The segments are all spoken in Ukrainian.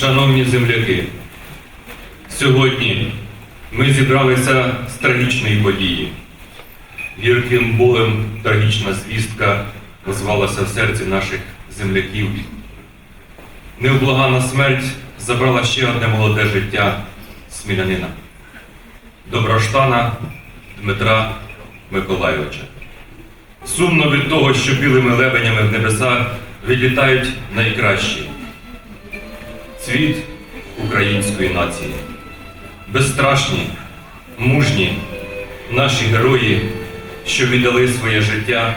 Шановні земляки, сьогодні ми зібралися з трагічної події. Гірким болем трагічна звістка озвалася в серці наших земляків. Невблагана смерть забрала ще одне молоде життя смілянина. Доброштана Дмитра Миколайовича. Сумно від того, що білими лебенями в небеса відлітають найкращі. Цвіт української нації. Безстрашні, мужні наші герої, що віддали своє життя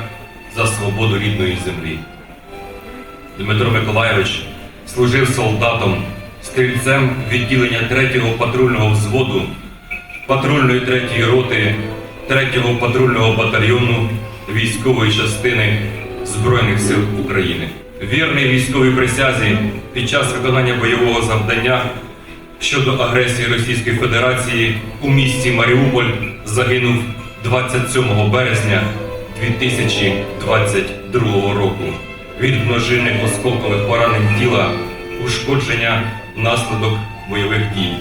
за свободу рідної землі. Дмитро Миколайович служив солдатом, стрільцем відділення 3-го патрульного взводу, патрульної 3-ї роти, 3-го патрульного батальйону військової частини Збройних сил України. Вірний військовій присязі під час виконання бойового завдання щодо агресії Російської Федерації у місті Маріуполь загинув 27 березня 2022 року від множинних осколкових поранень тіла, ушкодження внаслідок бойових дій.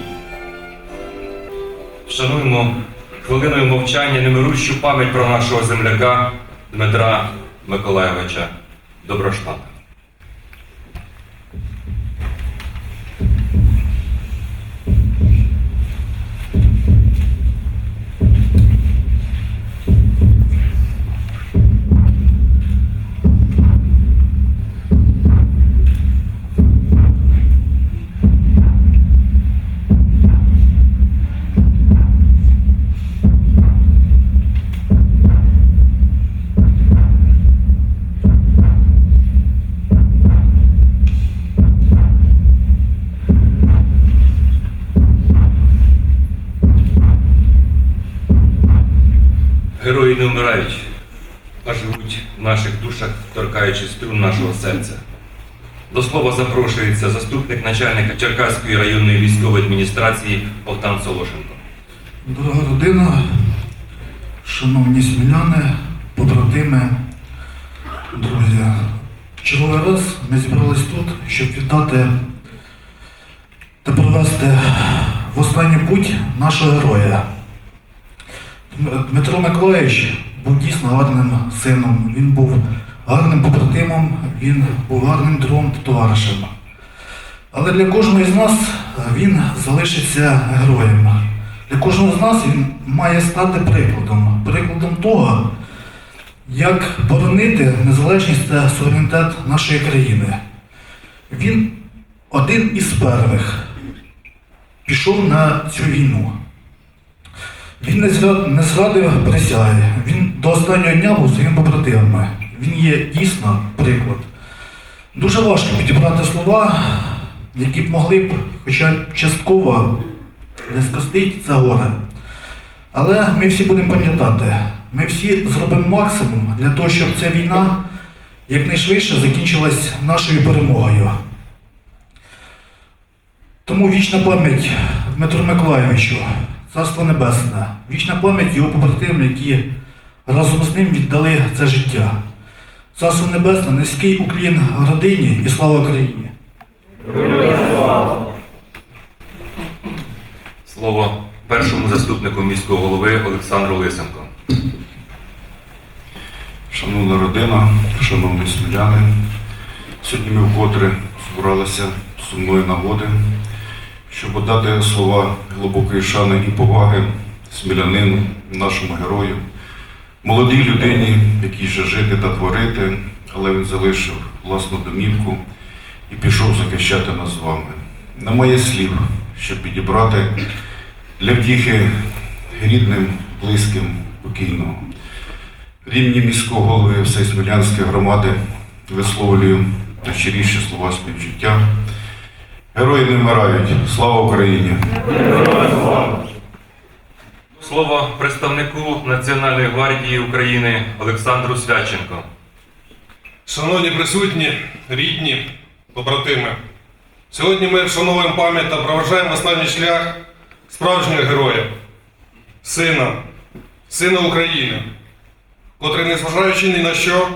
Вшануємо хвилиною мовчання немирущу пам'ять про нашого земляка Дмитра Миколайовича Доброштана. Струн нашого серця. До слова запрошується заступник начальника Черкаської районної військової адміністрації Богдан Солошенко. Дорога родина, шановні сміляни, побратими, друзі, черговий раз ми зібрались тут, щоб віддати та провести в останню путь нашого героя. Дмитро Миколаївич був дійсно гарним сином, він був гарним побратимом, він був гарним другом та товаришем. Але для кожного з нас він залишиться героєм. Для кожного з нас він має стати прикладом. Прикладом того, як боронити незалежність та суверенітет нашої країни. Він один із перших пішов на цю війну. Він не зрадив присяги. Він до останнього дня був своїм побратимами. Він є дійсно приклад. Дуже важко підібрати слова, які б могли б, хоча частково, не скостити це горе. Але ми всі будемо пам'ятати, ми всі зробимо максимум для того, щоб ця війна якнайшвидше закінчилась нашою перемогою. Тому вічна пам'ять Дмитру Миколайовичу, Царство Небесне, вічна пам'ять його побратимам, які разом з ним віддали це життя. Царство Небесне, низький уклін родині і слава Україні! Слово першому заступнику міського голови Олександру Лисенко. Шановна родина, шановні сміляни, сьогодні ми вкотре збиралися з сумної нагоди, щоб дати слова глибокої шани і поваги смілянину, нашому герою, молодій людині, якій ще жити та творити, але він залишив власну домівку і пішов захищати нас з вами. Немає слів, щоб підібрати для втіхи рідним, близьким, покійного. Рівні міського голови Всесмілянської громади висловлюю найщиріші слова співчуття. Герої не вмирають. Слава Україні! Слово представнику Національної гвардії України Олександру Свяченко. Шановні присутні, рідні, побратими, сьогодні ми вшановуємо пам'ять та проважаємо останній шлях справжнього героя, сина, сина України, котрий, незважаючи ні на що,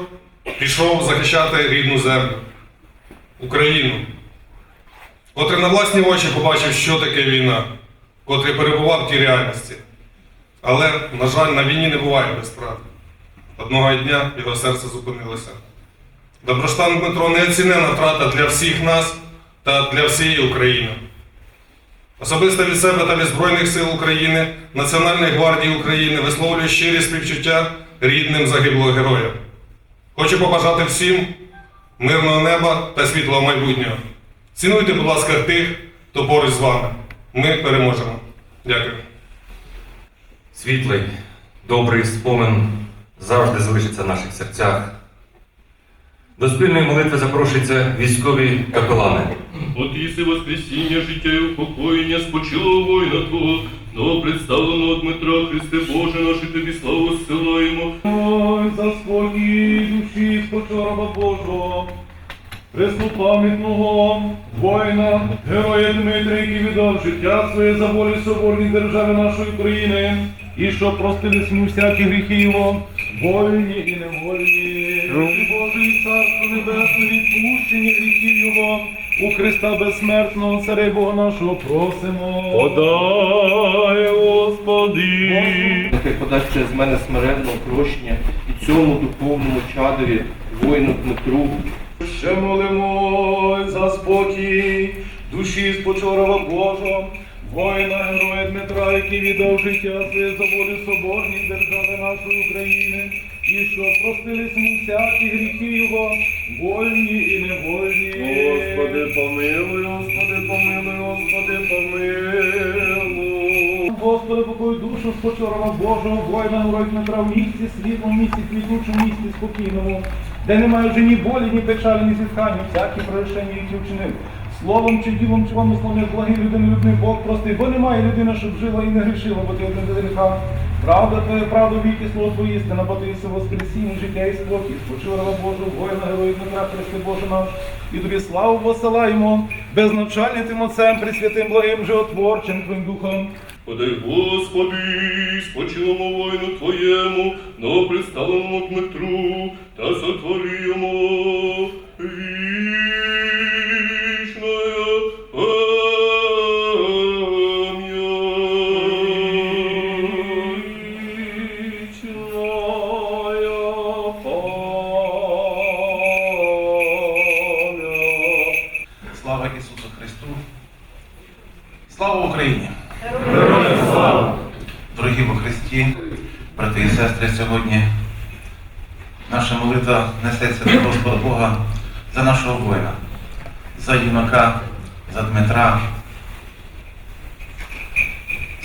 пішов захищати рідну землю, Україну. котрий на власні очі побачив, що таке війна, котрий перебував в тій реальності. Але, на жаль, на війні не буває без втрат. Одного дня його серце зупинилося. Доброштан Дмитро неоцінена втрата для всіх нас та для всієї України. Особисто від себе та від Збройних сил України, Національної гвардії України висловлюю щирі співчуття рідним загиблого героя. Хочу побажати всім мирного неба та світлого майбутнього. Цінуйте, будь ласка, тих, хто поруч з вами. Ми переможемо. Дякую. Світлий, добрий спомин завжди залишиться в наших серцях. До спільної молитви запрошуються військові капелани. От єси воскресіння, життя і упокоєння, спочилого воїна Твого, но представленого Дмитра, Христе Боже, наші тобі славу зсилаємо. Ой, за спокій душі спочораба Божого, преснопам'ятного воїна, героя Дмитря, який віддав життя своє за волю соборній держави нашої України, і що простились ми всякі гріхи його, вольні і невольні. Руки Божий, Царство Небесне, відпущення гріхів його, у Христа безсмертного, Царя Бога нашого просимо. Подай, Господи. Нехай подасть через мене смиренного прощення і цьому духовному чадові, воїну Дмитру, Ще молимо за спокій душі спочорова Божа, воїна героя Дмитра, який віддав життя своє за волю соборній держави нашої України, і що простились му всякі гріхи його, вольні і невольні. Господи, помилуй, Господи, помилуй, Господи, помилуй. Господи, покой душу спочорова Божого, воїна героя Дмитра в місті світлому, місті квітучому, місті спокійному, де немає вже ні болі, ні печалі, ні зітхання, всякі прорішення, які вчинив. Словом чи ділом, чи вам словом, як благий людини, людний Бог простий, бо немає людини, щоб жила і не грішила, бо ти один гріха. Правда твоя, правда віки, слово твоє істина, бо ти єси життя і спокій, спочила Божу, воїна, герої Дмитра, Христи Боже наш, і тобі славу посилаємо, безначальним тим Отцем, пресвятим, благим, животворчим Твоїм Духом. Подай, Господи, спочилому воїну Твоєму, новоприставленому Дмитру, та сотвори сестри, сьогодні наша молитва несеться до Господа Бога за нашого воїна, за юнака, за Дмитра,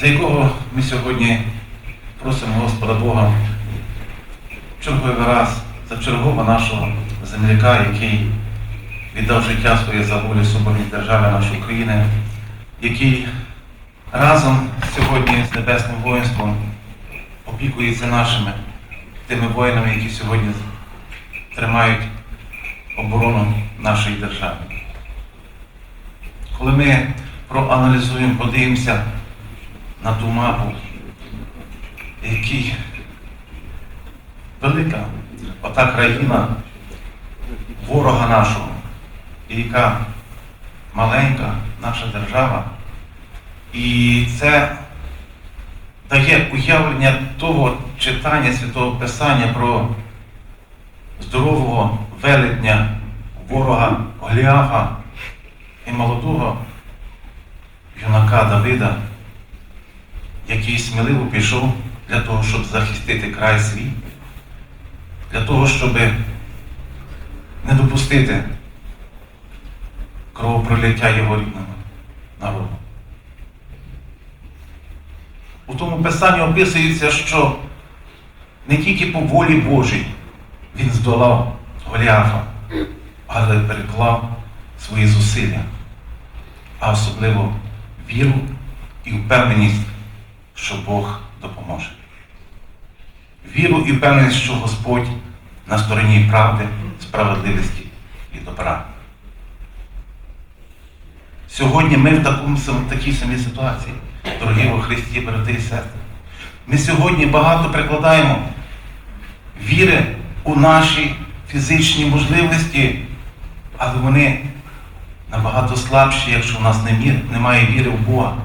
за якого ми сьогодні просимо Господа Бога черговий раз за чергового нашого земляка, який віддав життя своє за волю соборній держави нашої України, який разом сьогодні з небесним воїнством опікується нашими тими воїнами, які сьогодні тримають оборону нашої держави. Коли ми проаналізуємо, подивимося на ту мапу, який велика ота країна ворога нашого, і яка маленька наша держава. І це дає уявлення того читання Святого Писання про здорового велетня, ворога Голіафа і молодого юнака Давида, який сміливо пішов для того, щоб захистити край свій, для того, щоб не допустити кровопролиття його рідного народу. У тому писанні описується, що не тільки по волі Божій він здолав Голіафа, але переклав свої зусилля, а особливо віру і впевненість, що Бог допоможе. Віру і впевненість, що Господь на стороні правди, справедливості і добра. Сьогодні ми в такому, такій самій ситуації, дорогі во Христі, брати і сестри. Ми сьогодні багато прикладаємо віри у наші фізичні можливості, але вони набагато слабші, якщо в нас немає віри в Бога.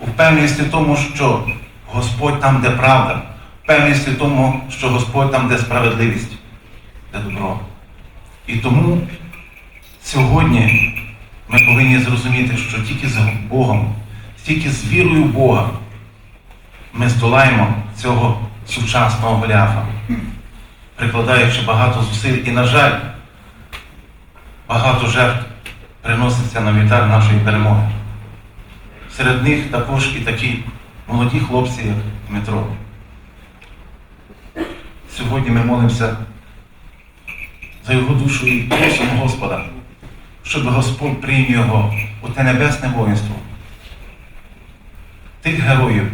Впевненості в тому, що Господь там, де правда, впевненості в тому, що Господь там, де справедливість, де добро. І тому сьогодні ми повинні зрозуміти, що тільки з Богом, тільки з вірою в Бога ми здолаємо цього сучасного Голіафа, прикладаючи багато зусиль і, на жаль, багато жертв приноситься на вітар нашої перемоги. Серед них також і такі молоді хлопці, як Дмитро. Сьогодні ми молимося за його душу і просимо Господа, щоб Господь прийняв його у те небесне воїнство. Тих героїв,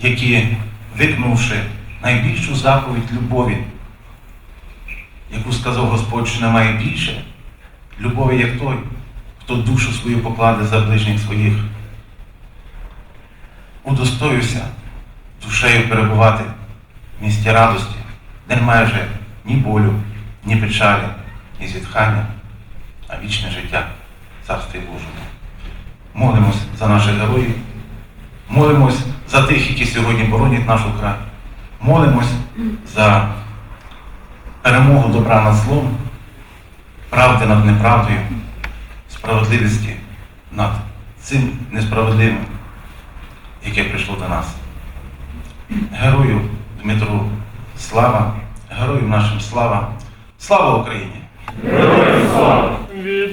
які, викнувши найбільшу заповідь любові, яку сказав Господь, що немає більше, любові, як той, хто душу свою покладе за ближніх своїх, удостоївся душею перебувати в місті радості, де немає вже ні болю, ні печалі, ні зітхання, а вічне життя Царстві Божому. Молимось за наших героїв, молимось за тих, які сьогодні боронять нашу край. Молимось за перемогу добра над злом, правди над неправдою, справедливості над цим несправедливим, яке прийшло до нас. Герою Дмитру слава, героям нашим слава. Слава Україні!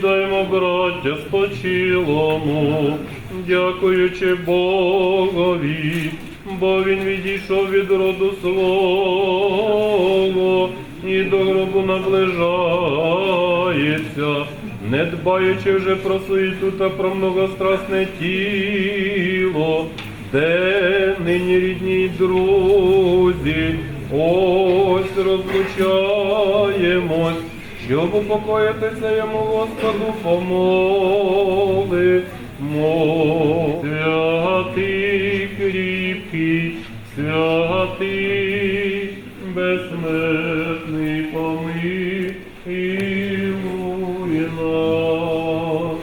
Віддаємо, браття, спочилому, дякуючи Богові, бо він відійшов від роду свого і до гробу наближається, не дбаючи вже про суету та про многострасне тіло, де нині рідні друзі, ось розлучаємось. Щоб упокоїтися йому Господу помоли, святий кріпкий, святий безсмертний помилуй нас.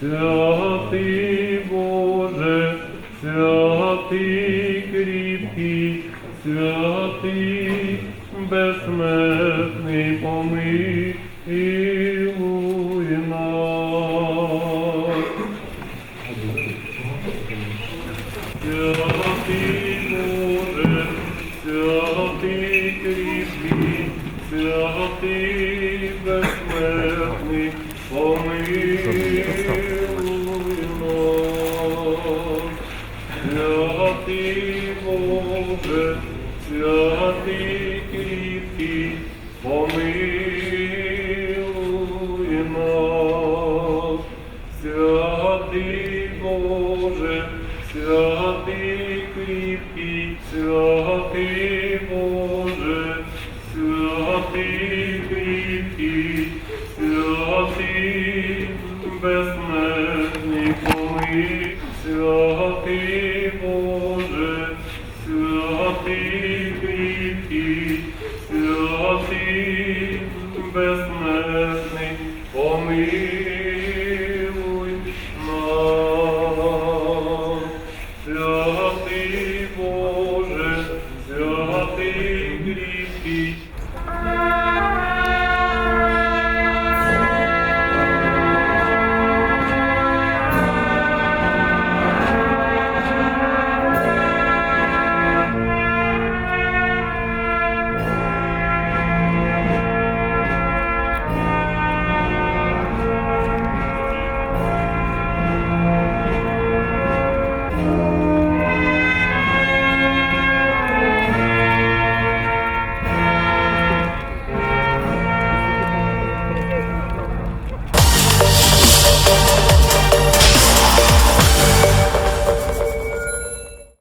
Святий Боже, святий кріпкий, святий безсмертний помилуй нас. Святий Боже, святий кріпкий, святий безсмертний, помилуй нас. Святий Боже, святий кріпкий, помилуй кріпкий, святий безсмертний помилуй